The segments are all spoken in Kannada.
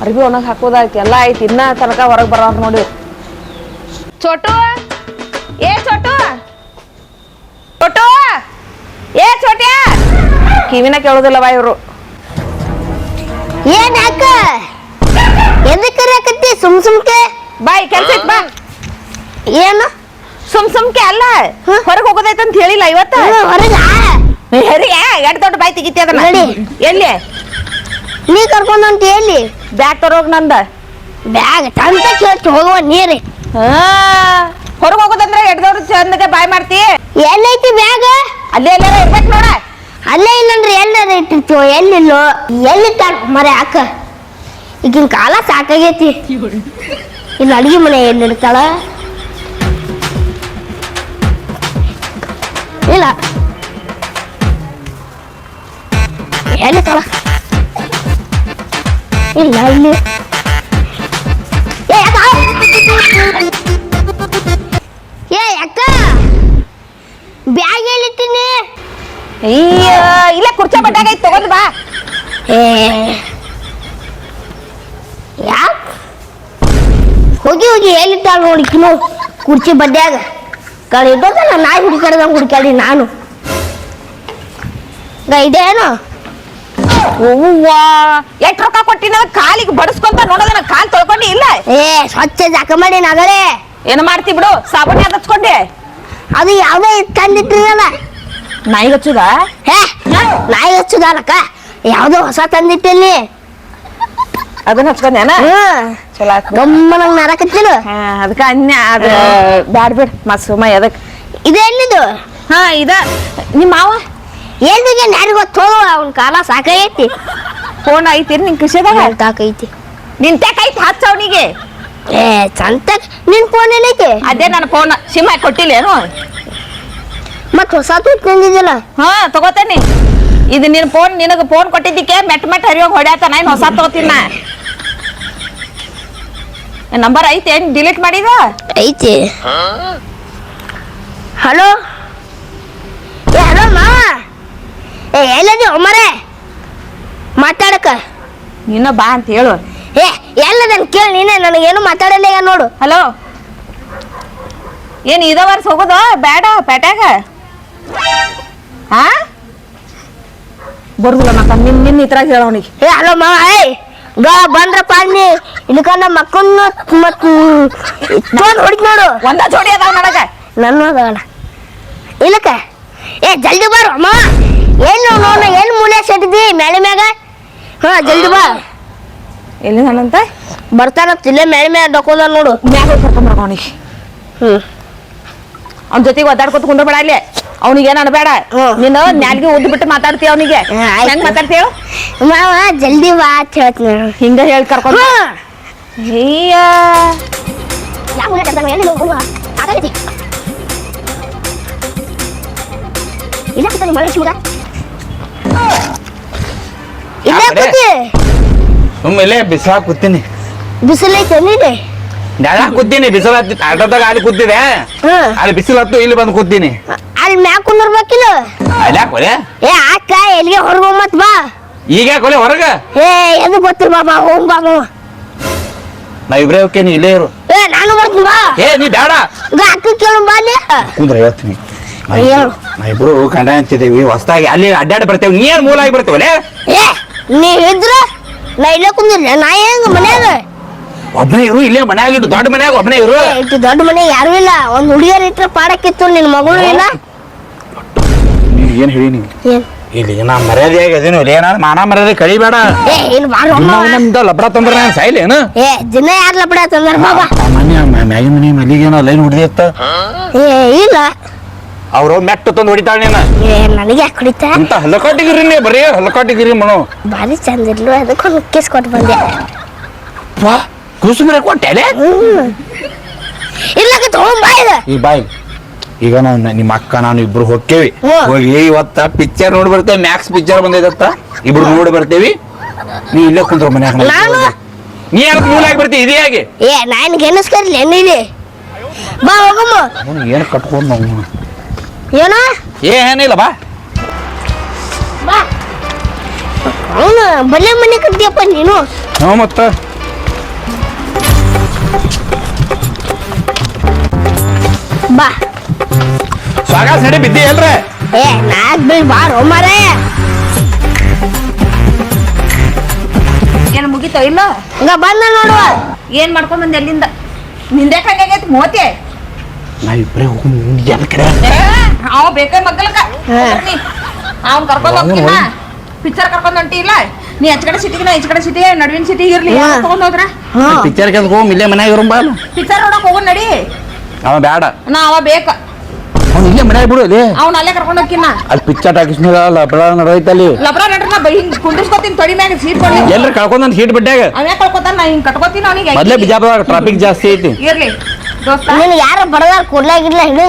ಅರ್ಬಿ ಒಣಗ್ ಹಾಕೋದಾಯ್ತು. ಎಲ್ಲ ಆಯ್ತು. ಇನ್ನ ತನಕ ಹೊರಗೆ ಅಂತ ನೋಡಿ. ಚೋಟು! ಏ ಚೋಟು! ಚೋಟು! ಏ ಚೋಟ್ಯಾ! ಕಿವಿನ ಕೇಳೋದಿಲ್ಲವ ಇವರು. ಏನ್ ಯಾಕ? ಎದಕ್ ಕರಿಯಾಕತ್ತಿ? ಸುಮ್ ಸುಮ್ಕೆ? ಬಾಯ್ ಕೆಲ್ಸ ಬಾ. ಏನು? ಸುಮ್ ಸುಮ್ಕೆ ಅಲ್ಲ. ಹೊರಗೆ ಹೋಗೋದೈತೆ ಅಂತ ಹೇಳಿಲ್ಲ ಇವತ್ತ. ಹೊರಗ ಹೆರಿ ಎಡ್ ದೊಡ್ಡ ಬಾಯಿ ತೆಗಿತಿ ಅದನ್ನ. ನಡಿ. ಎಲ್ಲಿ? ನೀ ಕರ್ಕೊಂಡು ಹೊಂಟಿ ಎಲ್ಲಿ ಬ್ಯಾಗ್ ತರೋಗ್ ನಂದ. ಬ್ಯಾಗ್ ತಂತ ಕೇಳ್ತಿ ಹೋಗುವ ನೀರಿ. ಹೊರಗೆ ಹೋಗೋದಂದ್ರೆ ಎಡ್ ದೊಡ್ಡ ಚಂದಗೆ ಬಾಯ್ ಮಾಡ್ತಿ. ಎಲ್ಲೈತಿ ಬ್ಯಾಗ್? ಅಲ್ಲೇ ಎಲ್ಲಾರ ಇರ್ಬೇಕು ನೋಡ. ಅಲ್ಲೇ ಇಲ್ಲಂದ್ರೆ ಎಲ್ಲಾರ ಇಟ್ಟಿರ್ತೀವೋ ಎಲ್ಲಿಲ್ಲೋ? ಎಲ್ಲಿ ತಾಳ ಮರೆ ಅಕ್ಕ ಈಗಿನ ಕಾಲ ಸಾಕಾಗೈತಿ. ಇಲ್ಲಿ ಅಡಿಗೆ ಮನೆ ಎಲ್ಲಿರ್ತಾಳ? ಇಲ್ಲ. ಎಲ್ಲಿರ್ತಾಳ ಇಲ್ಲ ಇಲ್ಲಿ. ಏ ಅಕ್ಕ! ಬ್ಯಾಗ್ ಹೇಳಿತ್ತೀನಿ ಅಯ್ಯೋ ಇಲ್ಲ ಕುರ್ಚಿ ಬಟ್ಟಾಗ ಐತ್ ತಗೊಂಡ್ ಬಾ. ಏ. ಯಾಕ್? ಹೋಗಿ ಹೋಗಿ ಎಲ್ಲಿಟ್ಟಾಳ ನೋಡಿ ಕುರ್ಚಿ ಬಡ್ಡ್ಯಾಗ ಕಳೆ ಇದ್ದೋದಲ್ಲ ನಾಯಿ ಹುಡುಕಾಡ್ದಂಗೆ ಹುಡುಕಾಡಿ ನಾನು. ಇದೇನು? ಅವ್ವಾ ಎಷ್ಟು ರೊಕ್ಕ ಕೊಟ್ಟಿನ? ಕಾಲಿಗೆ ಬಡಿಸ್ಕೊಂತ ನೋಡೋದನ್ನ ಕಾಲ್ ತೊಳ್ಕೊಂಡಿ ಇಲ್ಲ. ಏ ಸ್ವಚ್ಛ ಜಾಕ ಮಾಡಿ ನಗಳೆ ಏನು ಮಾಡ್ತಿ ಬಿಡು ಸಾಬೂನ್ ಹಚ್ಕೊಂಡೆ ಅದು ಯಾವುದೇ ತಂದಿಟ್ಟಿರಲ್ಲ ನಾಯಿ ಹಚ್ಚುದ? ಹೇ ನಾಯಿ ಹಚ್ಚುದಾರಕ್ಕ ಯಾವುದೋ ಹೊಸ ತಂದಿಟ್ಟಿಲ್ಲಿ. ಅದನ್ನ ಹಚ್ಕೊಂಡೇನ ಚಲೋ ಆತ್ ಗಮ್ಮನಂಗ್ ನರಕತ್ತಿಲ್ಲ ಹಾ ಅದಕ್ಕ ಅನ್ಯ ಅದ. ಬ್ಯಾಡ್ ಬಿಡ್. ಮತ್ ಸುಮ್ಮ ಎದಕ್ ಇದೆಲ್ಲಿದು ಹಾ ಇದ ನಿಮ್ಮ ಮಾವ? ಎಲ್ಲಿಗೆ ಯಾರಿಗೂ ಗೊತ್ತು ಅವ್ನ ಕಾಲ ಸಾಕಾಗೈತಿ ಫೋನ್ ಐತಿ ನಿನ್ ಕಿಶೆದಾಗ ಸಾಕೈತಿ ನಿನ್ ಟ್ಯಾಕ್ ಐತಿ ಹಚ್ಚ ಅವನಿಗೆ. ಏ ಚಂತ ನಿನ್ ಫೋನ್ ಏನೈತಿ? ಅದೇ ನನ್ನ ಫೋನ್ ಸಿಮ್ ಹಾಕಿ ಕೊಟ್ಟಿಲ್ಲೇನು ಮತ್ ಹೊಸ ತೂತ್ ತಂದಿದ್ದಿಲ್ಲ ಹಾ ತಗೋತೇನಿ. ಇದು ನಿನ್ ಫೋನ್ ನಿನಗ ಫೋನ್ ಕೊಟ್ಟಿದ್ದಕ್ಕೆ ಮೆಟ್ ಮೆಟ್ ಹರಿಯೋಗ್ ಹೊಡ್ಯಾತ. ನಾ ಹೊಸ ತಗೋತೀನಿ ನಾ. ನಂಬರ್ ಐತೆ ಏನ್ ಡಿಲೀಟ್ ಮಾಡಿದ ಐತಿ. ಹಲೋ ಏ ಹಲೋ ಮಾವ ಏ ಎಲ್ಲದಿ ಒಮ್ಮರೆ? ಮಾತಾಡಕ. ನಿನ್ನ ಬಾ ಅಂತ ಹೇಳು. ಏ ಎಲ್ಲದನ್ ಕೇಳಿ ನೀನೆ ನನಗೇನು ಮಾತಾಡಲ್ಲ ಈಗ ನೋಡು. ಹಲೋ ಏನ್ ಇದ ವರ್ಷ ಹೋಗೋದು? ಬೇಡ ಪೇಟ್ಯಾಗ ಹಾ ಬರುದಿಲ್ಲ ಮಕ್ಕ ನಿನ್ ನಿನ್ ಇತರ ಹೇಳ ಅವನಿಗೆ ಏ ಹಲೋ ಮಾವ ಏಯ್. ಗಾ ಬಂದ್ರಪ್ಪ ಅನ್ನಿ ಇಲ್ಕ ನಮ್ಮ ಮಕ್ಕನ್ನ ಮತ್ ತೊಗೊಂಡ್ ಹೊಡಿತ್ ನೋಡು. ಒಂದ ಜೋಡಿ ಅದಾವ ನನಗ. ನನ್ನ ಅದಾವಲ್ಲ ಇಲ್ಲಕ ಏ ಜಲ್ದಿ ಬಾರ ಅಮ್ಮ. ಏನು ನೋಡ ಏನು ಮೂಲೆ ಸೆಟ್ಟಿದ್ದಿ ಮ್ಯಾಲೆ ಮ್ಯಾಗ? ಹಾ ಜಲ್ದಿ ಬಾ. ಎಲ್ಲಿ ನಾನಂತ ಬರ್ತಾನಂತ ಇಲ್ಲೇ ಮ್ಯಾಲೆ ಮ್ಯಾಗ ಡಕೋದ ನೋಡು. ಮ್ಯಾಗ ಕರ್ಕೊಂಬರ ಅವನಿಗೆ. ಹ್ಮ್. ಅವ್ನ ಜೊತೆಗೆ ಒದ್ದಾಡ್ಕೊತ ಕುಂಡ್ರಬೇಡ ಅಲ್ಲಿ. ಅವನಿಗೆ ಏನ್ ಅನ್ಬೇಡ ಹ್ಮ್. ನೀನು ನ್ಯಾಲ್ಗಿ ಉದ್ದ್ ಬಿಟ್ಟು ಮಾತಾಡ್ತೀಯ ಅವನಿಗೆ. ಹೆಂಗ್ ಮಾತಾಡ್ತೀಯ ಮಾವ ಜಲ್ದಿ ಬಾ ಅಂತ ಹೇಳ್ತೀನಿ ಹಿಂಗ ಹೇಳಿ ಕರ್ಕೊಂಡು. ಅಯ್ಯ ಇಲ್ಲ ಕೂತಾನೆ ಮಳೆ ಶಿವಗ ಇಲ್ಲೇ ಆ ಕಡೆ? ಕೂತಿ ಸುಮ್ಮನೆ ಬಿಸಿಲ ಕೂತೀನಿ. ಬಿಸಿಲೈತೆ ನೀನೆ? ನೆಲ ಕೂತೀನಿ? ಬಿಸಿಲು ಹತ್ತಿ ಆಟೋದಾಗ ಅಲ್ಲಿ ಕೂತಿದೆ. ಅಲ್ಲಿ ಬಿಸಿಲು ಹತ್ತು ಇಲ್ಲಿ ಬಂದು ಕೂತೀನಿ. ಅಲ್ಲಿ ಮ್ಯಾಕ್ ಕುಂದಿರ್ಬೇಕಿಲ್ಲ. ಅಲ್ಲಿ ಯಾಕೋಲೆ ಏ ಅಕ್ಕ ಎಲ್ಲಿಗೆ ಹೊರಗೋ ಮತ್ ಬಾ. ಈಗ ಕೊಲೆ ಹೊರಗ? ಏ ಎದು ಗೊತ್ತಿಲ್ಲ ಬಾಬಾ ಹೋಗ್ ಬಾ ಮಾವ. ನಾ ಇಬ್ರೇ ಹೋಗ್ತೇನೆ ಇಲ್ಲೇ ಇರು. ಏ ನಾನು ಬರ್ತೀನಿ ಬಾ. ಏ ನೀ ಬೇಡ ಅಕ್ಕ ಕೇಳು ಬಾ ಅಲ್ಲಿ. ಕುಂದ್ರ ಹೇಳ್ತೀನಿ. ನಾ. ಇಬ್ರು- ಇಬ್ರು ಗಂಡ ಹೊಸ್ದಾಗಿ ಅಲ್ಲಿ ಅಡ್ಡಾಡಿ ಬರ್ತೇವೆ. ನೀ ಏನ್ ಮೂಲ ಆಗಿ ಬರ್ತೇವಲೆ ಏ ನೀ ಇದ್ರ ನಾ ಇಲ್ಲೇ ಕುಂದಿರ್ಲಿ. ನಾ ಹೆಂಗ ಮನ್ಯಾಗ? ಒಬ್ಬನೇ ಇರು ಇಲ್ಲೇ ಮನ್ಯಾಗ ಇಟ್ಟು ದೊಡ್ಡ ಮನ್ಯಾಗ ಒಬ್ಬನೇ ಇರು. ದೊಡ್ಡ ಮನೆ ಯಾರು ಇಲ್ಲ. ಒಂದ್ ಹುಡುಗಿಯರ್ ಇಟ್ರೆ ಪಾಡಕ್ಕಿತ್ತು ನಿನ್ ಮಗಳು ಇಲ್ಲ. ನೀವ್ ಏನ್ ಹೇಳಿ ನೀವು ಏನ್? ಇಲ್ಲಿ ನಾ ಮರ್ಯಾದೆ ಅದೇನು ಇಲ್ಲಿ ಏನಾದ್ರು ಮಾನ ಮರ್ಯಾದೆ ಕಳಿಬೇಡ ಏ ಇಲ್ಲಿ ಬಾರೋ ನಮ್ದು ಲಬ್ಡ ತಂದ್ರೆ ನಾನು ಸಾಯ್ಲೇನು ಏ ದಿನ ಯಾರು ಬಿಡ ತಂದ್ರ ಬಾಬಾ ಮನೆ ಮ್ಯಾಗಿ ಮನೆ ಮಲ್ಲಿಗೇನೋ ಲೈನ್ ಹೊಡೆದಿತ್ತ ಏ ಇಲ್ಲ. ಅವ್ರು ಮೆಟ್ಟು ತಂದು ಹೊಡಿತಾಳ ನೀನು. ಏ ನನಗೆ ಯಾಕೆ ಕುಡಿತ ಅಂತ ಹಲಕಾಟಿಗಿರಿ ನೀ ಬರೀ ಹಲಕಾಟಿಗಿರಿ ಮನು. ಭಾರಿ ಚಂದ ಇರ್ಲು ಅದಕ್ಕೊಂದು ಕಿಸ್ ಕೊಟ್ಟು ಬಂದೆ. ವಾ. ಕುಸುಮರೆ ಕೊಟ್ಟೆ ಹ್ಮ್. ಇಲ್ಲ ತಗೊಂಡ್ ಬಾ ಇದು. ಈ ಬಾಯ್ ಈಗ ನಾವು ನಿಮ್ಮ ಅಕ್ಕ ನಾನು ಇಬ್ರು ಹೋಗ್ತೇವಿ ಹೋಗಿ ಇವತ್ತ ಪಿಕ್ಚರ್ ನೋಡಿ ಬರ್ತೇವೆ ಮ್ಯಾಕ್ಸ್ ಪಿಕ್ಚರ್ ಬಂದೈತತ್ತ ಇಬ್ರು ನೋಡಿ ಬರ್ತೇವಿ. ನೀ ಇಲ್ಲೇ ಕುಂತ್ರ ಮನ್ಯಾಗ. ನಾನು? ನೀ ಯಾಕೆ ಮೂಲ ಆಗಿ ಬರ್ತೀವಿ ಇದೇ ಆಗಿ ಏ ನಾನು ಗೆನಸ್ಕರ್ಲಿ ನೀನೆ ಬಾ ಹೋಗಮ್ಮ. ಏನು ಕಟ್ಕೊಂಡು ನಾವು? ಏನೋ? ಏನಿಲ್ಲ ಬಾ. ಬಾ. ಅವನು ಬಲ್ಲೆ ಮನೆ ಕಟ್ಟಿಯಪ್ಪ ನೀನು. ಹ್ಞೂ ಮತ್ತ. ಬಾ. ಸ್ವಾಗ ಸಡಿ ಬಿದ್ದಿ ಅಲ್ರಿ ಏ ಬೀಳ್ ಬಾರೋ ಮಾರೇ ಏನ್ ಮುಗಿತೋ ಇಲ್ಲ? ಹಂಗ ಬಂದ ನೋಡುವ. ಏನ್ ಮಾಡ್ಕೊಂಡ್ ಬಂದೆ ಎಲ್ಲಿಂದ ನಿಂದೆ ಕಣ್ಣಾಗೈತಿ ಮೋತಿ. ನಾ ಇಬ್ಬರೇ ಹೋಗಿ ಎಲ್ ಕರೆ ಅವ ಬೇಕ ಮಗ್ಗಲಕ ಹಾ. ಅವ್ನ್ ಕರ್ಕೊಂಡ್ ಹೋಗ್ತೀನ ಹೋಗಿ. ಪಿಕ್ಚರ್ ಕರ್ಕೊಂಡ್ ಹೊಂಟಿ ಇಲ್ಲ ನೀ ಆಚ ಕಡೆ ಸಿಟಿಗೆ ನಾ ಈಚ ಕಡೆ ಸಿಟಿ ನಡುವಿನ ಸಿಟಿ ಇರ್ಲಿ. ತಗೊಂಡ್ ಹೋದ್ರ? ಪಿಕ್ಚರ್ ಕೆಲ್ಸ ಹೋಗಿ ಇಲ್ಲೇ ಮನ್ಯಾಗ ಇರೋ ಬಾ ಪಿಕ್ಚರ್ ನೋಡಕ್ ಹೋಗೋಣ ನಡಿ. ಅವ ಬ್ಯಾಡ. ನಾ ಅವ ಬೇಕ. ಅವ್ನು ಇಲ್ಲೇ ಮನ್ಯಾಗ ಬಿಡು ಅಲ್ಲಿ. ಅವ್ನ ಅಲ್ಲೇ ಕರ್ಕೊಂಡು ಹೋಗ್ಕಿನ ಅಲ್ಲಿ ಪಿಕ್ಚರ್ ಟಾಕಿಸ್ನಾಗ ಲಬ್ರ ನಡೈತೆ ಅಲ್ಲಿ. ಲಬ್ರ ನಡ್ರ ನಾ ಬೈ ಹಿಂಗ್ ಕುಂಡಿಸ್ಕೊತೀನಿ ತೊಡಿ ಮ್ಯಾಗ ಸೀಟ್ ಕೊಡ್ಲಿ ಎಲ್ರ ಕಳ್ಕೊಂಡ್ ನನ್ನ ಸೀಟ್ ಬಿಟ್ಟಾಗ ಅವ್ಯಾ ಕಳ್ಕೊತಾನ ನಾ ಹಿಂಗ್ ಕಟ್ಕೊತೀನಿ ಅವನಿಗೆ. ಮೊದ್ಲೇ ಬಿಜಾಪುರದಾಗ ಟ್ರಾಫಿಕ್ ಜಾಸ್ತಿ ಐತಿ. ಇರ್ಲಿ. ದೋಸ್ತ. ನೀನು ಯಾರು ಬಡದಾರ ಕೂಡ್ಲ ಗಿಡ್ಲ ಹಿಡಿದು.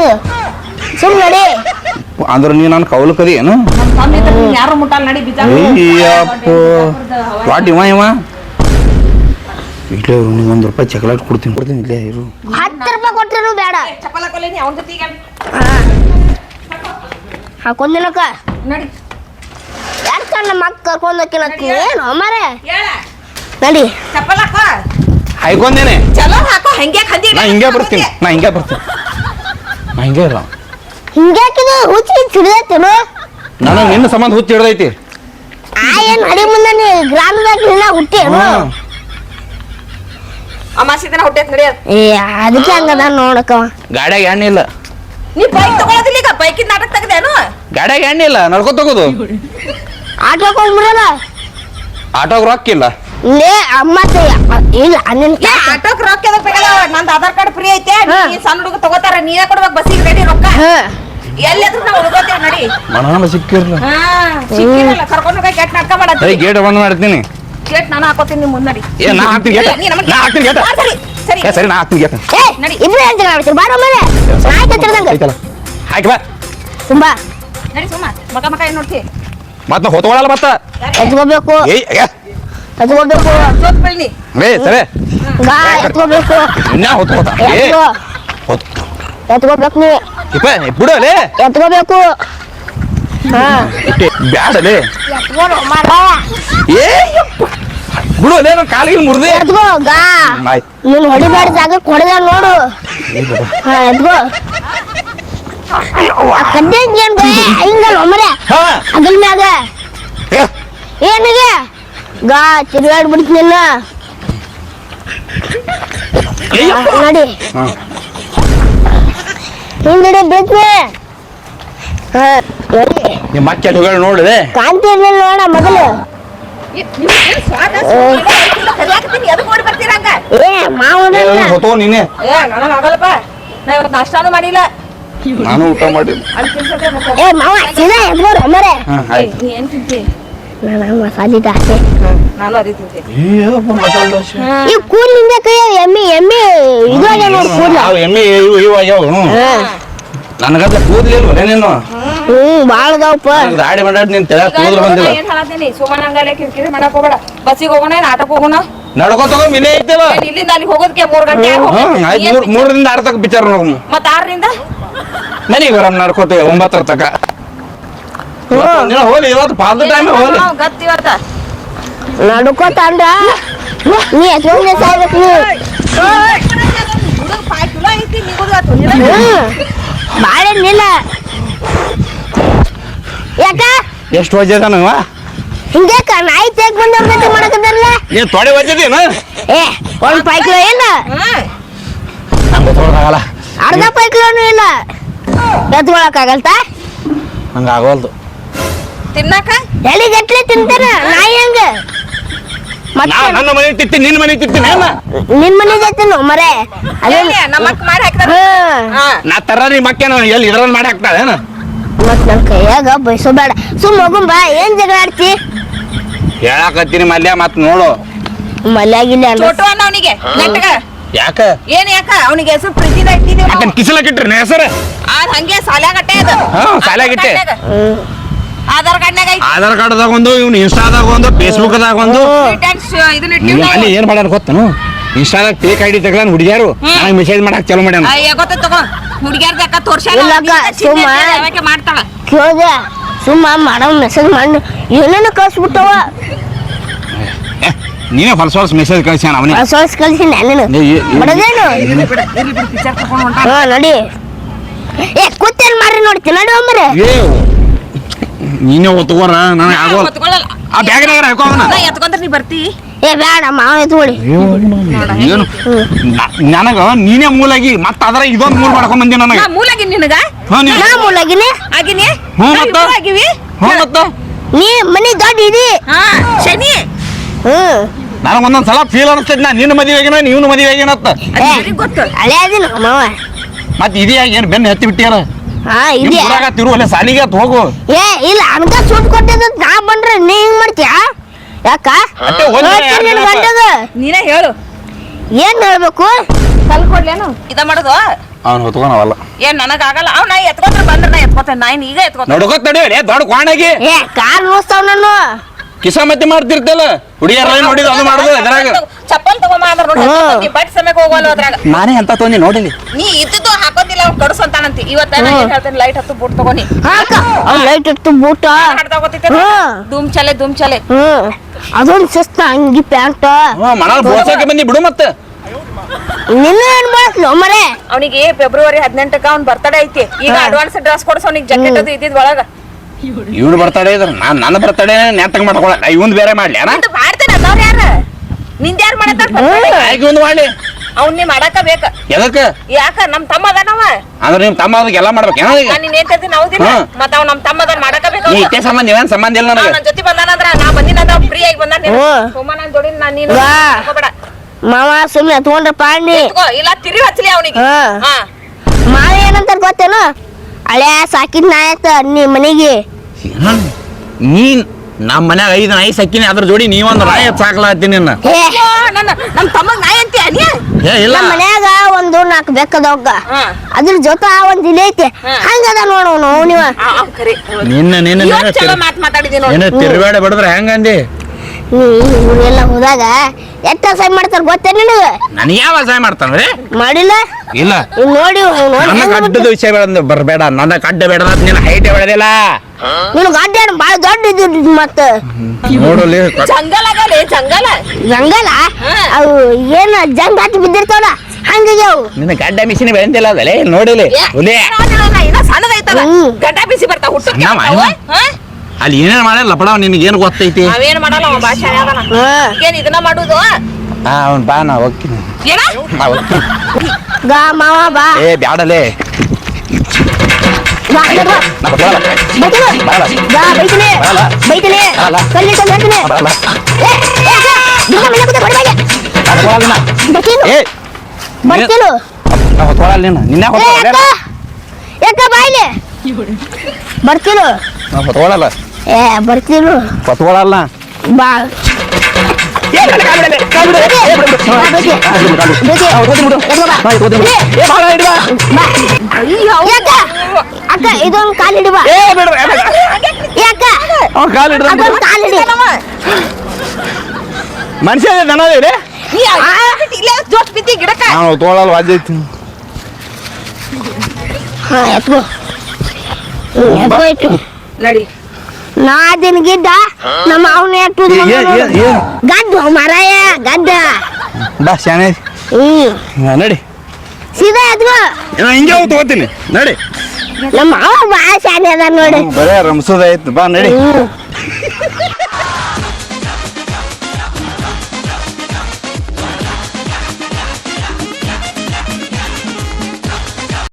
ಸುಮ್ಮನೆ ನಡಿ. ಅಂದ್ರ ನೀ ನಾನು ಕೌಲಕದಿ ಏನು ಯಾರು ಮುಟ್ಟಲ್ಲ ನಡಿ ಬಿಜಾಪುರ ಅಯ್ಯಪ್ಪ ವಾಟ್ ಇವ ಇವ? ಇಲ್ಲೇ ಇರು ನಿಂಗೆ ಒಂದು ರೂಪಾಯಿ ಚಾಕ್ಲೇಟ್ ಕೊಡ್ತೀನಿ. ಕೊಡ್ತೀನಿ ಇಲ್ಲೇ ಇರು. ಹತ್ತು ರೂಪಾಯಿ ಕೊಟ್ಟರು ಬೇಡ. ಹಾಕೊಂದಿನಕ ನಡಿ. ಯಾರು ಕಣ್ಣ ಮಕ್ಕ ಕರ್ಕೊಂಡ್ ಹೋಗ್ತೀನಿ ಏನು ಮಾರೇ ಹೇಳ. ನಡಿ. ಹಾಯ್ಕೊಂದೇನೆ ಚಲೋ ಹಾಕೋ ಹಂಗೆ ಖಂದಿ ನಾ ಹಿಂಗೆ ಬರ್ತೀನಿ. ನಾ ಹಿಂಗೆ ಬರ್ತೀನಿ. ನಾ ಹಿಂಗೆ ಇಲ್ಲ ಹಿಂಗ್ಯಾಕಿದು ಹುಚ್ಚಿ ಸಿಡಿದೈತೇನು ನನಗೆ ನಿನ್ನ ಸಂಬಂಧ ಹುಚ್ಚ ಹಿಡ್ದೈತಿ. ಆ ಏನ್ ಅಡಿ ಮುಂದೆ ನೀ ಗ್ರಾಮದಾಗ ಇಲ್ಲ ಹುಟ್ಟೇನು. ಅಮಾಸಿ ದಿನ ಹುಟ್ಟೈತ್ ನಡಿ ಏ ಅದಕ್ಕೆ ಹಂಗದ ನೋಡಕ ಗಾಡ್ಯಾಗ ಎಣ್ಣೆ ಇಲ್ಲ. ನೀ ಬೈಕ್ ತಗೊಳೋದಿಲ್ಲ ಈಗ? ಬೈಕಿನ ನಾಟಕ ತೆಗ್ದೇನು? ಗಾಡ್ಯಾಗ ಹೆಣ್ಣಿಲ್ಲ ಇಲ್ಲ. ನಡ್ಕೊ ತಗೋದು. ಆಟೋ ಕೊಂಡ್ಬಿಡಲ್ಲ ಆಟೋಗೆ ರೊಕ್ಕ ಇಲ್ಲ. ಲೇ ಅಮ್ಮ ಇಲ್ಲ ನಿನ್ ಯಾ ಆಟೋಕ್ ರೊಕ್ಕ ಎದಕ್ ಬೇಕಲ್ಲ ನಂದು ಆಧಾರ್ ಕಾರ್ಡ್ ಫ್ರೀ ಐತೆ. ಹಾ. ನೀ ಸಣ್ಣ ಹುಡುಗ ತಗೋತಾರ. ನೀನೇ ಕೊಡ್ಬೇಕು ಬಸ್ಸಿಗೆ ರೆಡಿ ರೊಕ್ಕ. ಹಾ. ಎಲ್ಲಾದ್ರೂ ನಾವು ಹುಡುಗೋತೇವ್ ನಡಿ. ಮನ ಸಿಕ್ಕಿರ್ಲ. ಹಾ ಸಿಕ್ಕಿರಲ್ಲ ಕರ್ಕೊಂಡು ಹೋಗಿ ಗೇಟ್ ನಾಟಕ ಏ ಗೇಟ್ ಬಂದ್ ಮಾಡ್ತೀನಿ ಗೇಟ್ ನಾನು ಹಾಕೋತೀನಿ ನಿಮ್ ಮುಂದೆ ನಡಿ. ಏ ನಾ ಹಾಕ್ತೀನಿ ಗೇಟ್. ನೀ ಹಾಕ್ತೀನಿ ಗೇಟ್. ಸರಿ ಸರಿ. ಏ ಸರಿ ನಾ ಹಾಕ್ತೀನಿ ಗೇಟ್. ಏ ನಡಿ. ಮಾಡ್ತೀರಿ? ಬಾರೋ ಮೇಲೆ ಆಯ್ತು ತಿರ್ದಂಗ ಐತಲ್ಲ ಹಾಕಿ ಬಾ. ತುಂಬಾ. ನಡಿ ಸುಮ್ಮ. ಮಕ ಮಕ ಏನ್ ನೋಡ್ತಿ? ಮತ್ ನಾ ಹೊತ್ಕೊಳಲ್ಲ ಮತ್ತ? ಎತ್ಕೋಬೇಕು ಏ. ಎತ್ಕೋಬೇಕು ಏ ಸರಿ. ಗಾ ಎತ್ಕೋಬೇಕು ಇನ್ನ ಹೊತ್ಕೋತ. ಏ ಎತ್ಕೋಬೇಕು ನೀ. ಇಪ್ಪ ಬಿಡು ಅಲೇ ಎತ್ಕೋಬೇಕು. ಹಾ. ಬ್ಯಾಡಲೇ ಏ ಯಪ್ಪ. ಬಿಡು ನನ್ನ ಕಾಲಿಗೆ ಮುರಿದೆ. ಎತ್ಕೋ ಗಾ. ನೀನು ಹೊಡಿಬೇಡ ಜಾಗಕ್ಕೆ ಹೊಡೆದ ನೋಡು. ಹಾ ಎತ್ಕೋ. ಆ ಕಡ್ಡೆ ಏನ್ ಹಿಂಗಲ್ಲ ಒಮ್ಮರೆ ಹಾ. ಅಗಲ್ ಮ್ಯಾಗ? ಏ, ಏನಿಗೆ? ಗಾ ತಿರುಗಾಡ್ಬಿಡ್ತೀನಿ. ನೋಡಿ. ಹಾ. ಹಿಂಗಡೆ ಬಿಡ್ತೀನಿ ಹಾ ನಿಮ್ಮ ಅಕ್ಕ ಹುಗಳು ನೋಡಿದೆ? ಕಾಂತಿ ಇರ್ಲಿಲ್ಲ ನೋಡ ಮೊದಲು. ಏ ಮಾವನ ಹೊತ್ತೋ ನೀನೆ. ನಾಷ್ಟಾನು ಮಾಡಿಲ್ಲ. ನಾನು ಊಟ ಮಾಡಿ ಅಲ್ಲಿ ತಿನ್ಸಕ್ಕೆ ಮತ್ತೆ- ಏ ಮಾವ ಸೀದಾ ಎದ್ಬೋರು ಅಮ್ಮರೆ. ಹಾ ಏ, ಆಯ್ತು ನೀ ಏನ್ ತಿಂತಿ? ನಾನು ಮಸಾಲೆ ದಾಸೆ. ನಾನು ಅದೇ ತಿಂತೀನಿ ಏಯಪ್ಪ ಈ ಕೂದಲಿಂದ ಕೈ ಎಮ್ಮಿ ಎಮ್ಮೆ ಇದು ಆಗ್ಯಾವ ನೋಡಿ ಕೂದ್ಲ. ಅವು ಎಮ್ಮೆ ಇವು ಇವು ಆಗ್ಯಾವ. ಹಾ. ನನಗದ ಕೂದಲಿಲ್ವ ನೀನು? ಹ್ಞೂ ಬಾಳ ಅದಾವಪ್ಪ. ನನಗ್ ದಾಡಿ ಮಾಡಾಡ್ ನಿನ್ ತಲೆ ಕೂದಲು ಬಂದಿಲ್ಲ. ಏನ್ ಹೇಳತ್ತೀನಿ? ಸುಮ್ಮನೆ ಹಂಗಲ್ಲೇ ಕಿರಿಕಿರಿ ಮಾಡಕ್ ಹೋಗ್ಬೇಡ. ಬಸ್ಸಿಗೆ ಹೋಗೋಣ ಏನ್ ಹೋಗೋಣ? ನಡ್ಕೊ ತಗೋ ಮಿನಿ ಐತಿಲ್ಲ? ಇಲ್ಲಿಂದ ಅಲ್ಲಿ ಹೋಗೋದಕ್ಕೆ ಮೂರ್ ಗಂಟೆ ಮೂರರಿಂದ ಆರು ತಕ ಬಿಚಾರ ನೋಡಮ್ಮ ಮತ್ತ್ ಆರರಿಂದ ಮನೆಗೆ ಬರಮ್ ನಡ್ಕೋತೇವೆ ಒಂಬತ್ತರ ತಕ. ಹೋಲಿ ಇವತ್ತು ಪಾದ ಟೈಮ್ ಹೋಲಿ. ನಾವ್ ಗತ್ತಿ ಇವತ್ತ? ನಡ್ಕೋತಾಂಡ. ನೀ ಎತ್ಕೊಂಡೆ ಸಾಯ್ಬೇಕು ನೀ. ಹುಡುಗ ಫೈವ್ ಕಿಲೋ ಐತಿ ನಿಗುದು ಇವತ್ತು ಹ್ಮ್. ಬಾಳೆ ನಿಲ್ಲ ಯಾಕ? ಎಷ್ಟು ವಜ್ಜದ ನಂವ ಹಿಂಗ್ಯಾಕ ನಾಯಿ ತೇಗ್ ಬಂದ ಗತಿ ಮಾಡಕತ್ತಾರಲ್ಲ? ತೊಡೆ ವಜ್ಜದೇನು ಏ ಒಂದು ಪೈಕ್ಲೋ ಇಲ್ಲ? ನಂಗೆ ಗೊತ್ತಾಗಲ್ಲ ಅರ್ಧ ಪೈಕ್ಲೋನು ಇಲ್ಲ. ಎತ್ಕೊಳಕ್ ಆಗಲ್ತ? ಹಂಗ ಆಗೋಲ್ದು ತಿನ್ನಾಕ? ಎಲ್ಲಿಗಟ್ಲೆ ತಿಂತಾರ ನಾಯಿ ಹೆಂಗ? ನಾ ಮತ್ತೆ ನನ್ನ ಮನೆ ತಿತ್ತಿ ನಿನ್ನ ಮನೆ ತಿತ್ತಿ ಏನ ನಿನ್ ಮನೆ ಜೊತೆನು ಮರೆ. ಎಲ್ಲಿ? ನಮ್ಮ ಅಕ್ಕ ಮಾಡಿ ಹಾಕ್ತಾರ. ಹಾ. ನಾ ತರ ನಿಮ್ಮ ಅಕ್ಕೇನ ಎಲ್ಲಿ ಇದ್ರಲ್ಲಿ ಮಾಡಿ ಹಾಕ್ತಾಳೆ ಏನ? ಮತ್ ನನ್ ಕೈಯಾಗ ಬಯಸೋಬೇಡ ಸುಮ್ ಹೋಗುಂ ಬಾ ಏನ್ ಜಗಳ ಆಡ್ತಿ? ಹೇಳಾಕತ್ತೀನಿ ಮಲ್ಯ ಮತ್ ನೋಡು. ಮಲ್ಯಾಗಿಲ್ಲ ಚೋಟು ಅನ್ನ ಅವನಿಗೆ ನೆಟ್ಟಗ. ಯಾಕ? ಏನ್ ಯಾಕ? ಅವನಿಗೆ ಹೆಸರು ಪ್ರೀತಿದ ಇಟ್ಟಿದೀವಿ ನಾವು. ಯಾಕನ್ ಕಿಸಲ ಕಿಟ್ರಿ ನಾ ಹೆಸರು? ಅದ್ ಹಂಗೆ ಸಾಲ್ಯಾಗಟ್ಟೆ ಅದು. ಹಾ, ಸಾಲ್ಯಾಗಿಟ್ಟೆ. ಹ್ಮ್. ಆಧಾರ್ ಕಾರ್ಡ್ನಾಗ ಐತಿ ಆಧಾರ್ ಕಾರ್ಡ್ದಾಗ ಒಂದು ಇವ್ನು ಇನ್ಸ್ಟಾದಾಗ ಒಂದು ಫೇಸ್ಬುಕ್ದಾಗ ಒಂದು ಟ್ಯಾಕ್ಸ್ ಇದನ್ನ ನೀವು ಅಲ್ಲಿ ಏನ್ ಮಾಡ್ಯಾರ ಗೊತ್ತನು ಇನ್ಸ್ಟಾದಾಗ ಫೇಕ್ ಐಡಿ ತೆಗ್ದಾನ ಹುಡುಗಿಯರು ನನಗೆ ಮೆಸೇಜ್ ಮಾಡಕ್ ಚಲೋ ಮಾಡ್ಯಾನ ಅಯ್ಯ ಗೊತ್ತ ತಗೋ ಹುಡುಗಿಯರ್ದಕ್ಕ ತೋರ್ಸ್ಯಾಳ ಇಲ್ಲಕ್ಕ, ಸುಮ್ಮ. ಯಾಕೆ ಮಾಡ್ತಾಳ ಕೇಳ್ದೆ ಸುಮ್ಮ ಮಾಡೋ ಮೆಸೇಜ್ ಮಾಡಿ ಏನೇನು ಕಳ್ಸ್ಬಿಟ್ಟವ ನೀನೇ ಹೊಲಸ ಹೊಲಸ ಮೆಸೇಜ್ ಕಳ್ಸ್ಯಾನ ಅವನಿಗೆ ಸೋಸ್ ಕಳ್ಸಿ ನಾನು ಏ, ಏ, ಏ, ಬಡದೇನು ಬಿಡ ಬಿಡ ಪಿಕ್ಚರ್ ಕರ್ಕೊಂಡು ಹೊಂಟ ಹಾ ನೋಡಿ ಏ ಕೂತೇನ್ ಮಾಡ್ರಿ ನೋಡ್ತೀನಿ ನಡಿ ಒಮ್ಮರೆ ಏ ನೀನೇ ಒತ್ತುಗೋರ ನನಗೆ ಆಗೋ ಹೊತ್ಕೊಳ್ಳಲ್ಲ ಆ ಬ್ಯಾಗ್ನಾಗ ಹಾಕೋದನ ನಾ ಎತ್ಕೊಂಡ್ರೆ ನೀ ಬರ್ತಿ. ಏ ಬೇಡ ಮಾವ ಎತ್ಕೊಳ್ಳಿ. ಏನು? ನನಗ ನೀನೇ ಮೂಲಾಗಿ ಮತ್ತ ಅದ್ರ ಇದೊಂದು ಮೂಲ ಮಾಡ್ಕೊಂಡ್ ಬಂದಿ ನನಗೆ. ನಾ ಮೂಲಾಗಿ ನಿನಗ? ಹಾ ನೀ ನಾ ಮುಳ್ಳಾಗಿನಿ ಆಗಿನಿ? ಹ್ಞೂ ನಾವ್ ಮತ್ತ? ಇಬ್ರು ಆಗಿವಿ ಹ್ಞೂ ಮತ್ತ? ನೀ ಮನಿ ದೊಡ್ಡ ಇದಿ. ಹಾ ಶನಿ? ಹ್ಮ್ ನನಗೆ ಒಂದೊಂದ್ ಸಲ ಫೀಲ್ ಅನಿಸ್ತೈತಿ ನಾ ನಿನ್ನ ಮದುವೆ ಆಗಿನ ನೀವ್ನ ಮದುವೆ ಆಗಿನತ್ತ ಅದ್ ನಿನಗ್ ಗೊತ್ತು. ಹಳೆ ಅದಿನ ಮಾವ. ಮತ್ತೆ ಇದೇ ಏನು ಬೆನ್ನು ಹತ್ತಿ ಬಿಟ್ಟಿಯಲ್ಲ? ಹಾ ಸಾಲಿಗೆ ಹೋಗು. ಏ ಇಲ್ಲ ಅನ್ಕ ಸೂಟ್ ಕೊಟ್ಟಿದ್ದ ನಾ ಬಂದ್ರೆ ನೀ ಹಿಂಗ್ ಮಾಡ್ತೀಯ? ಯಾಕ? ಅತ್ತೆ ಹೇಳ್ತೀನಿ ನಿನ್ ಗಂಡಗ ನೀನೇ ಹೇಳು. ಏನ್ ಹೇಳ್ಬೇಕು? ಕಲ್ ಕೊಡ್ಲೇನು ಇದ ಮಾಡೋದು? ಅವ್ನು ಹೊತ್ಕೊನವಲ್ಲ ಏನ್ ನನಗ ಆಗಲ್ಲ ಅವ್ ನಾ ಎತ್ಕೊಂಡ್ರೆ ಬಂದ್ರೆ ನಾ ಎತ್ಕೋತೇನೆ. ನಾನ್ ಈಗ ನಡ್ಕೋತ್ ದೊಡ್ಡ ಕ್ವಾಣಾಗಿ. ಏ ಕಾಲ್ ನೋಸ್ತಾವ್ ನಾನು. ಕಿಸಾಮತಿ ಮಾಡ್ತಿರ್ತಲ್ಲ? ಹುಡುಗಿಯರ ನೋಡಿದ ಅದು ಮಾಡುದು ಅದ್ರಾಗ. ಚಪ್ಪಲ್ ತಗೊಂಬ ಅಂದ್ರ ನೋಡಿ. ಬಟ್ ಸಮಯಕ್ಕೆ ಹೋಗೋಲ್ಲ ಅದ್ರಾಗ. ನಾನೇ ಅಂತ ತೊಂದಿ ನೋಡಿಲಿ? ನೀ ಇದ್ದದ್ದು ಹಾಕೋದಿಲ್ಲ ಅವ್ನು ಕಡ್ಸಂತಾನಂತಿ ಇವತ್ತ ನಾ ಏನ್ ಹೇಳ್ತೇನೆ ಲೈಟ್ ಹತ್ತು ಬೂಟ್ ತಗೋನಿ ಹಾಕ. ಲೈಟ್ ಇಟ್ಟು ಬೂಟ. ಹ್ಮ್. ಧೂಮ್ ಚಲೆ ಧೂಮ್ ಚಲೆ. ಹ್ಮ್. ಅದೊಂದ್ ಸಿಸ್ತ ಅಂಗಿ ಪ್ಯಾಂಟ್. ಮನಾಲ್ ಬೋಸಕ್ಕೆ ಬಂದಿ ಬಿಡು ಮತ್ತೆ. ನಿನ್ನ ಏನ್ ಬಳಸ್ಲು ಮರೆ ಅವನಿಗೆ ಫೆಬ್ರವರಿ ಹದಿನೆಂಟಕ್ಕ ಅವ್ನ ಬರ್ತಡೇ ಐತಿ. ಈಗ ಅಡ್ವಾನ್ಸ್ ಡ್ರೆಸ್ ಕೊಡ್ಸ ಅವ್ನಿಗೆ ಜಾಕೆಟ್ ಅದು ಇದ್ದಿದ್ ಒಳಗ. ಇವ್ನು ಬರ್ತಾಡೆ ಇದ್ರ ನಾನ್ ನನ್ನ ಬರ್ತಾಡೆ ನೆಟ್ಟಗ್ ಮಾಡ್ಕೊಳ ಇವಂದ್ ಬೇರೆ ಮಾಡ್ಲಿ ಅಣ್ಣ ನಿಂದು ಮಾಡ್ತೇನೆ ಅನ್ನೋರ್ ಯಾರ? ನಿಂದ ಯಾರು ಮಾಡತ್ತಾರ? ಆಯ್ಕೆ ಒಂದು ಮಾಡ್ಲಿ. ಅವ್ನ್ ನೀ ಮಾಡಾಕ ಬೇಕ. ಎದಕ್ಕ? ಯಾಕ? ನಮ್ ತಮ್ಮ ಅದಾನವ. ಅಂದ್ರೆ ನಿಮ್ ತಮ್ಮ ಅದಕ್ಕೆ ಎಲ್ಲ ಮಾಡ್ಬೇಕೇನ ಈಗ ನಾನ್ ಏನ್ ಹ್ಮ್. ಮತ್ತ ಅವ್ ನಮ್ ತಮ್ಮ ಅದನ್ ಮಾಡಾಕ ಬೇಕ ನೀ ಇಷ್ಟೇ ಸಂಬಂಧ ಇವೇನ್ ಸಂಬಂಧ ಇಲ್ಲ ನನಗೆ? ನನ್ ಜೊತೆ ಬಂದಾನಂದ್ರ ನಾ ಬಂದಿನಂದ್ರ ಫ್ರೀ ಆಗಿ ಬಂದಾನ ನೀನು. ಜೋಡಿ ನಾನ್ ನೀನು ವಾ. ತಗೋಬೇಡ. ಮಾವ ಸುಮ್ನೆ ತಗೊಂಡ್ರ ಪಾಂಡಿ. ಇಲ್ಲ ತಿರಿ ಹಚ್ಚಲಿ ಅವನಿಗೆ. ಹಾ. ಹಾ. ಮಾವ ಏನಂತ ಗೊತ್ತೇನು? ಹಳೆ ಸಾಕಿದ್ ನಾಯಕ ನೀ ಮನೆಗೆ. ಏನ್? ನೀನ್ ನಮ್ಮ ಮನ್ಯಾಗ ಐದು ನಾಯಿ ಸಕ್ಕಿನಿ ಅದ್ರ ಜೋಡಿ ನೀವೊಂದು ರಾಯ ಸಾಕ್ಲಾತೀನಿ ನಿನ್ನ. ಏ ಓ, ನನ್ನ ನಮ್ ತಮ್ಮಗ್ ನಾಯಿ ನೀ ಏ ಇಲ್ಲ. ನಮ್ಮ ಮನ್ಯಾಗ ಒಂದು ನಾಲ್ಕು ಬೆಕ್ಕದವ್ಗ ಅದ್ರ ಜೊತೆ ಒಂದ್ ಇಲಿ ಐತಿ. ಹಂಗದ ನೋಡು ನಾವು. ಆ, ಆ, ನಿನ್ನ ನಿನ್ನ ಚಲೋ ಮಾತ್ ಮಾತಾಡಿದೀನಿ ತಿರ್ಬೇಡ ಬಿಡಿದ್ರೆ ಹೆಂಗಂದಿ? ನೀ ಇವರೆಲ್ಲ ಹೋದಾಗ ಎಷ್ಟ ಸಹಾಯ ಮಾಡ್ತಾರ ಗೊತ್ತೇ ನಿನಗೆ? ನನಗೆ ಯಾವ ಸಹಾಯ ಮಾಡ್ತಾನೆ ಮಾಡಿಲ್ಲ? ಇಲ್ಲ. ಇವ್ ನೋಡಿ ನೋಡಿ ನನ್ನ ಕಡ್ಡದ ವಿಷಯ ಬೇಡ ಬರಬೇಡ. ನನ್ನ ಕಡ್ಡ ಬೇಡ ನಿನ್ನ ಹೈಟ್ ಬೆಳೆದಿಲ್ಲ ನಿನಗೆ ಗಡ್ಡ ಏನು ಬಹಳ ದೊಡ್ಡ ಇದ್ದು ಮತ್ತ? ನೋಡಲಿ. Jungle jungle. ಜಂಗಲ. ಅವು ಏನ ಜಂಗ್ ಹತ್ತಿ ಬಿದ್ದಿರ್ತಾವಲ್ಲ ಹಂಗಾಗಿ ಅವು. ನಿನ್ನ ಗಡ್ಡ ಮಿಷಿನ್ ಬೆಳೆದಿಲ್ಲ ಅದಲೇ ನೋಡಿಲಿ. ಹುಲಿ. ಸಣ್ಣದೈತಲ್ಲ ಹ್ಮ್. ಗಡ್ಡ ಬಿಸಿ ಬರ್ತಾವ ಹುಟ್ಟ? ಅಲ್ಲಿ ಏನೇನ್ ಮಾಡಲ್ಲ ಲಪಡ ನಿನಗೆ ಏನು ಗೊತ್ತೈತಿ ನಾವೇನ್ ಮಾಡಲ್ಲ ಅವ ಭಾಷೆ ಅದಾನ ಹಾ. ಏನ್ ಇದನ್ನ ಮಾಡುದು ಹಾ ಅವ್ನ್ ಬಾ ನಾ ಹೋಗ್ತೀನಿ ಏನ ನಾ ಹೋಗ್ತೀನಿ ಗಾ ಮಾವ ಬಾ ಏ ಬ್ಯಾಡಲೇ. ನಾ ಬರಲ್ಲ ಕಲ್ಲಿ ಬರಲ್ಲ ಏ, ಮನೆ ಕೂತ. ಬರಲ್ಲ. ಬರ್ತೀನಿ ಏ ಬರ್ತೀನಿ ನಾ ಹೊತ್ಕೊಳಲ್ಲ ನಿನ್ನ ಹೊತ್ಕೊಳಲ್ಲ ಯಾಕ ಬಾಯ್ಲಿ ಬರ್ತೀನಿ ನಾ ಹೊತ್ಕೊಳಲ್ಲ ಏ ಬರ್ತೀರು ಪತ್ಕೊಳಲ್ಲ. ಬಾ. ಅಕ್ಕ ಇದೊಂದು ಕಾಲು ಹಿಡಿ ಬಾ ಏ, ಬಿಡು, ಏ, ಬಿಡು. ಯಾಕ ಕಾಲು ಕಾಲ್ ಹಿಡ್ದ ಅದೊಂದು ಕಾಲ್ ಹಿಡಿ ಮನುಷ್ಯ ದನ ಇದೆ ನಾವು ತೋಳಲ್ಲ ವಾದ್ಯ ಐತಿ. ಹಾ ಎತ್ಕೋ. ಎತ್ಕೋ ಇಟ್ಟು ನಡಿ. ನಾ ಗಿಡ ಗಿಡ್ಡ ನಮ್ಮ ಅವನ ಗದ್ದು ಮರಾಯ ಗಡ್ಡ ಬಾ ಶಾನೆ ನಡಿ. ಸೀದಾ ನಾ ಹಿಂಗೆ ಹೋಗಿ ತಗೋತೀನಿ. ನಡಿ. ನಮ್ಮ ಅವ ಬಾ ಶಾನೆ ಅದ ನೋಡಿ. ಬರೇ ರಮ್ಸೋದ ಐತ್ ಬಾ ನಡಿ.